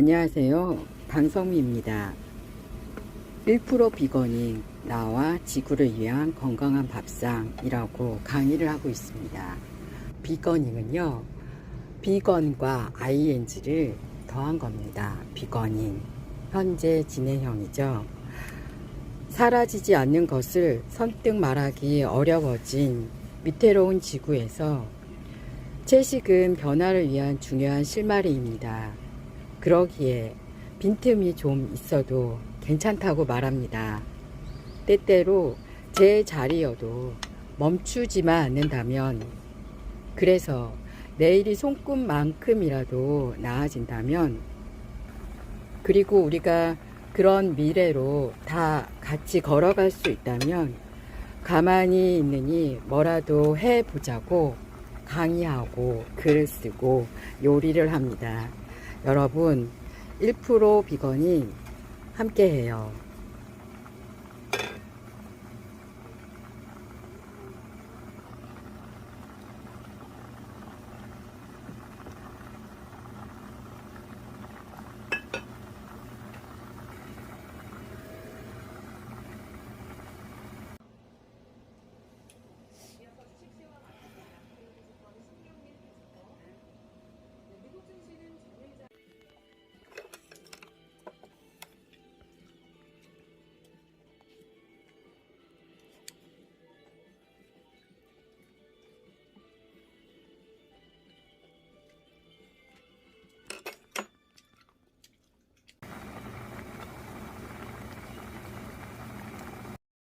안녕하세요. 방성미입니다. 1% 비건인 나와 지구를 위한 건강한 밥상이라고 강의를 하고 있습니다. 비건인은요, 비건과 ing를 더한 겁니다. 비건인. 현재 진행형이죠. 사라지지 않는 것을 선뜻 말하기 어려워진 위태로운 지구에서 채식은 변화를 위한 중요한 실마리입니다. 그러기에 빈틈이 좀 있어도 괜찮다고 말합니다. 때때로 제 자리여도 멈추지만 않는다면, 그래서 내일이 손끝만큼이라도 나아진다면, 그리고 우리가 그런 미래로 다 같이 걸어갈 수 있다면, 가만히 있느니 뭐라도 해보자고 강의하고 글을 쓰고 요리를 합니다. 여러분, 1% 비건이 함께 해요.